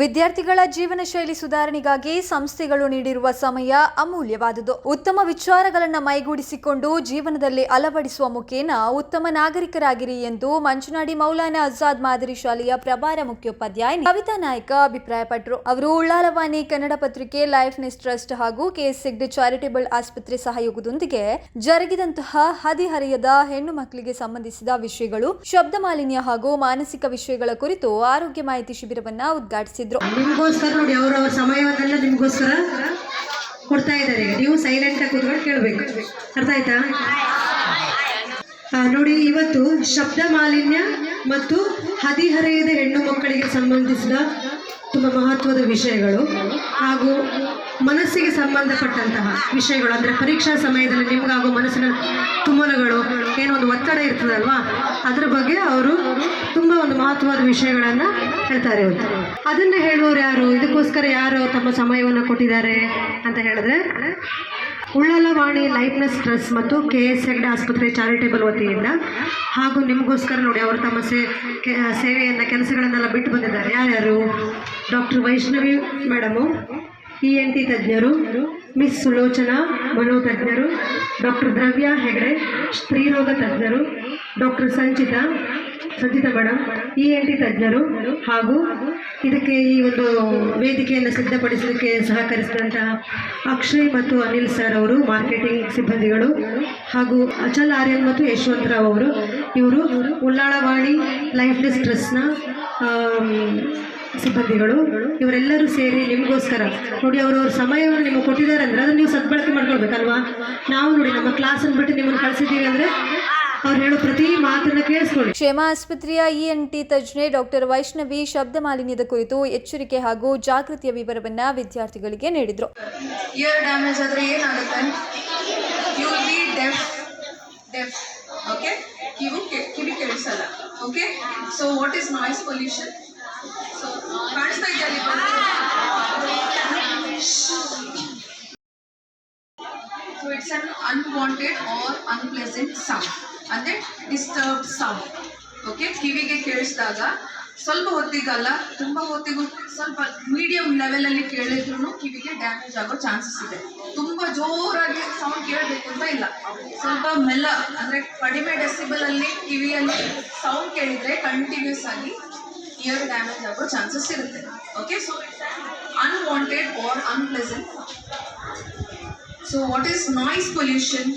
ವಿದ್ಯಾರ್ಥಿಗಳ ಜೀವನ ಶೈಲಿ ಸುಧಾರಣೆಗಾಗಿ ಸಂಸ್ಥೆಗಳು ನೀಡಿರುವ ಸಮಯ ಅಮೂಲ್ಯವಾದುದು. ಉತ್ತಮ ವಿಚಾರಗಳನ್ನು ಮೈಗೂಡಿಸಿಕೊಂಡು ಜೀವನದಲ್ಲಿ ಅಳವಡಿಸುವ ಮುಖೇನ ಉತ್ತಮ ನಾಗರಿಕರಾಗಿರಿ ಎಂದು ಮಂಚುನಾಡಿ ಮೌಲಾನಾ ಆಜಾದ್ ಮಾದರಿ ಶಾಲೆಯ ಪ್ರಭಾರ ಮುಖ್ಯೋಪಾಧ್ಯಾಯ ಕವಿತಾ ನಾಯಕ ಅಭಿಪ್ರಾಯಪಟ್ಟರು ಅವರು ಉಳ್ಳಾಲವಾಣಿ ಕನ್ನಡ ಪತ್ರಿಕೆ ಲೈಫ್ ನೆಸ್ ಟ್ರಸ್ಟ್ ಹಾಗೂ ಕೆಎಸ್ ಹೆಗ್ಡೆ ಚಾರಿಟೇಬಲ್ ಆಸ್ಪತ್ರೆ ಸಹಯೋಗದೊಂದಿಗೆ ಜರುಗಿದಂತಹ ಹದಿಹರೆಯದ ಹೆಣ್ಣು ಮಕ್ಕಳಿಗೆ ಸಂಬಂಧಿಸಿದ ವಿಷಯಗಳು, ಶಬ್ದ ಮಾಲಿನ್ಯ ಹಾಗೂ ಮಾನಸಿಕ ವಿಷಯಗಳ ಕುರಿತು ಆರೋಗ್ಯ ಮಾಹಿತಿ ಶಿಬಿರವನ್ನ ಉದ್ಘಾಟಿಸಿದ್ರು ನಿಮಗೋಸ್ಕರ ನೋಡಿ, ಅವರ ಸಮಯವನ್ನೆಲ್ಲ ನಿಮಗೋಸ್ಕರ ಕೊಡ್ತಾ ಇದ್ದಾರೆ. ನೀವು ಸೈಲೆಂಟ್ ಆಗಿ ಕೂತ್ಕೊಂಡು ಕೇಳಬೇಕು. ಅರ್ಥ ಆಯ್ತಾ? ನೋಡಿ, ಇವತ್ತು ಶಬ್ದ ಮಾಲಿನ್ಯ ಮತ್ತು ಹದಿಹರೆಯದ ಹೆಣ್ಣು ಮಕ್ಕಳಿಗೆ ಸಂಬಂಧಿಸಿದ ತುಂಬ ಮಹತ್ವದ ವಿಷಯಗಳು ಹಾಗೂ ಮನಸ್ಸಿಗೆ ಸಂಬಂಧಪಟ್ಟಂತಹ ವಿಷಯಗಳು, ಅಂದರೆ ಪರೀಕ್ಷಾ ಸಮಯದಲ್ಲಿ ನಿಮಗಾಗೋ ಮನಸ್ಸಿನ ತುಮಲಗಳು, ಏನೋ ಒಂದು ಒತ್ತಡ ಇರ್ತದಲ್ವಾ? ಅದ್ರ ಬಗ್ಗೆ ಅವರು ತುಂಬ ಒಂದು ಮಹತ್ವದ ವಿಷಯಗಳನ್ನು ಹೇಳ್ತಾರೆ ಅದನ್ನು ಹೇಳುವವರು ಯಾರು? ಇದಕ್ಕೋಸ್ಕರ ಯಾರು ತಮ್ಮ ಸಮಯವನ್ನು ಕೊಟ್ಟಿದ್ದಾರೆ ಅಂತ ಹೇಳಿದ್ರೆ ಉಳ್ಳಲವಾಣಿ ಲೈಫ್ನೆಸ್ ಟ್ರಸ್ಟ್ ಮತ್ತು ಕೆ ಎಸ್ ಹೆಗ್ಡೆ ಆಸ್ಪತ್ರೆ ಚಾರಿಟೇಬಲ್ ವತಿಯಿಂದ, ಹಾಗೂ ನಿಮಗೋಸ್ಕರ ನೋಡಿ ಅವರು ತಮ್ಮ ಸೇ ಸೇವೆಯನ್ನು, ಕೆಲಸಗಳನ್ನೆಲ್ಲ ಬಿಟ್ಟು ಬಂದಿದ್ದಾರೆ. ಯಾರ್ಯಾರು? Doctor Vaishnavi madam E N T ತಜ್ಞರು, ಮಿಸ್ ಸುಲೋಚನಾ ಮನೋತಜ್ಞರು, ಡಾಕ್ಟರ್ ದ್ರವ್ಯ ಹೆಗಡೆ, ಸ್ತ್ರೀರೋಗ ತಜ್ಞರು, ಡಾಕ್ಟರ್ ಸಂಚಿತಾ, ಸಂಚಿತ ಮೇಡಮ್ ಇ ಎನ್ ಟಿ ತಜ್ಞರು ಹಾಗೂ ಇದಕ್ಕೆ ಈ ಒಂದು ವೇದಿಕೆಯನ್ನು ಸಿದ್ಧಪಡಿಸಲಿಕ್ಕೆ ಸಹಕರಿಸಿದಂತಹ ಅಕ್ಷಯ್ ಮತ್ತು ಅನಿಲ್ ಸರ್ ಅವರು, ಮಾರ್ಕೆಟಿಂಗ್ ಸಿಬ್ಬಂದಿಗಳು ಹಾಗೂ ಅಚಲ್ ಆರ್ಯನ್ ಮತ್ತು ಯಶವಂತರಾವ್ ಅವರು. ಇವರು ಉಳ್ಳಾಳವಾಣಿ ಲೈಫ್ ಟ್ರಸ್ಟ್ನ ಸಿಬ್ಬಂದಿಗಳು ಇವರೆಲ್ಲರೂ ಸೇರಿ ನಿಮಗೋಸ್ಕರ. ನೋಡಿ ಅವರು ಅವ್ರ ಸಮಯವನ್ನು ನಿಮಗೆ ಕೊಟ್ಟಿದ್ದಾರೆ ಅಂದರೆ ಅದನ್ನು ನೀವು ಸದ್ಬಳಕೆ ಮಾಡ್ಕೊಳ್ಬೇಕಲ್ವಾ? ನಾವು ನೋಡಿ ನಮ್ಮ ಕ್ಲಾಸನ್ನು ಬಿಟ್ಟು ನಿಮ್ಮನ್ನು ಕಳಿಸಿದ್ದೀವಿ ಅಂದರೆ ಅವ್ರು ಹೇಳೋ ಪ್ರತಿ ಮಾತನ್ನ ಕೇಳಿಸ್ಕೊಳ್ಳಿ. ಕ್ಷೇಮ ಆಸ್ಪತ್ರೆಯ ಇಎನ್ಟಿ ತಜ್ಞೆ ಡಾಕ್ಟರ್ ವೈಷ್ಣವಿ ಶಬ್ದ ಮಾಲಿನ್ಯದ ಕುರಿತು ಎಚ್ಚರಿಕೆ ಹಾಗೂ ಜಾಗೃತಿಯ ವಿವರವನ್ನ ವಿದ್ಯಾರ್ಥಿಗಳಿಗೆ ನೀಡಿದ್ರು. ಇಯರ್ ಡ್ಯಾಮೇಜ್ ಆದರೆ ಏನಾಗುತ್ತೆ? You be deaf deaf okay ಕಿವು ಕಿವಿ ಕೇಳಿಸಲ್ಲ okay so what is noise pollution ಕಾಣಿಸ್ತಾ it's an unwanted it's unpleasant sound ಅಂದರೆ ಡಿಸ್ಟರ್ಬ್ ಸೌಂಡ್ ಓಕೆ ಕಿವಿಗೆ ಕೇಳಿಸಿದಾಗ ಸ್ವಲ್ಪ ಹೊತ್ತಿಗಲ್ಲ, ತುಂಬ ಹೊತ್ತಿಗೂ ಸ್ವಲ್ಪ ಮೀಡಿಯಂ ಲೆವೆಲಲ್ಲಿ ಕೇಳಿದ್ರು ಕಿವಿಗೆ ಡ್ಯಾಮೇಜ್ ಆಗೋ ಚಾನ್ಸಸ್ ಇದೆ. ತುಂಬ ಜೋರಾಗಿ ಸೌಂಡ್ ಕೇಳಬೇಕು ಅಂತ ಇಲ್ಲ. ಸ್ವಲ್ಪ ಮೆಲ್ಲ, ಅಂದರೆ ಕಡಿಮೆ ಡೆಸಿಬಲಲ್ಲಿ ಕಿವಿಯಲ್ಲಿ ಸೌಂಡ್ ಕೇಳಿದರೆ ಕಂಟಿನ್ಯೂಸ್ ಆಗಿ ಇಯರ್ ಡ್ಯಾಮೇಜ್ ಆಗೋ ಚಾನ್ಸಸ್ ಇರುತ್ತೆ okay so unwanted or unpleasant so what is noise pollution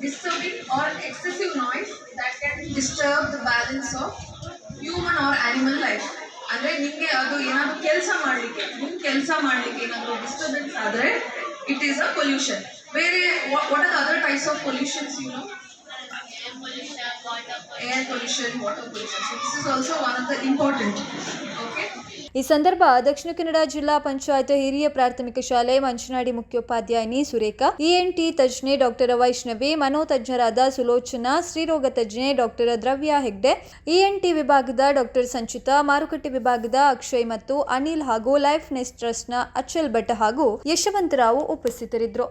disturbing or excessive noise that can disturb the balance of human or animal life ಅಂದರೆ ನಿಮಗೆ ಅದು ಏನಾದರೂ ಕೆಲಸ ಮಾಡಲಿಕ್ಕೆ ನಿಮ್ಮ ಕೆಲಸ ಮಾಡಲಿಕ್ಕೆ ಏನಾದರೂ ಡಿಸ್ಟರ್ಬೆನ್ಸ್ ಆದರೆ ಇಟ್ ಈಸ್ ಅ ಪೊಲ್ಯೂಷನ್ ಬೇರೆ what are other types of pollutions you know air pollution, water pollution. So this is also one of the important. Okay. ಈ ಸಂದರ್ಭ ದಕ್ಷಿಣ ಕನ್ನಡ ಜಿಲ್ಲಾ ಪಂಚಾಯತ್ ಹಿರಿಯ ಪ್ರಾಥಮಿಕ ಶಾಲೆ ಮಂಚನಾಡಿ ಮುಖ್ಯೋಪಾಧ್ಯಾಯಿನಿ ಸುರೇಖಾ ಇಎನ್ಟಿ ತಜ್ಞೆ ಡಾಕ್ಟರ್ ವೈಷ್ಣವಿ ಮನೋತಜ್ಞರಾದ ಸುಲೋಚನಾ ಸ್ತ್ರೀರೋಗ ತಜ್ಞೆ ಡಾಕ್ಟರ್ ದ್ರವ್ಯ ಹೆಗ್ಡೆ ಇಎನ್ಟಿ ವಿಭಾಗದ ಡಾಕ್ಟರ್ ಸಂಚಿತ ಮಾರುಕಟ್ಟೆ ವಿಭಾಗದ ಅಕ್ಷಯ್ ಮತ್ತು ಅನಿಲ್ ಹಾಗೂ ಲೈಫ್ ನೆಸ್ ಟ್ರಸ್ಟ್ನ ಅಚಲ್ ಭಟ್ ಹಾಗೂ ಯಶವಂತರಾವ್ ಉಪಸ್ಥಿತರಿದ್ದರು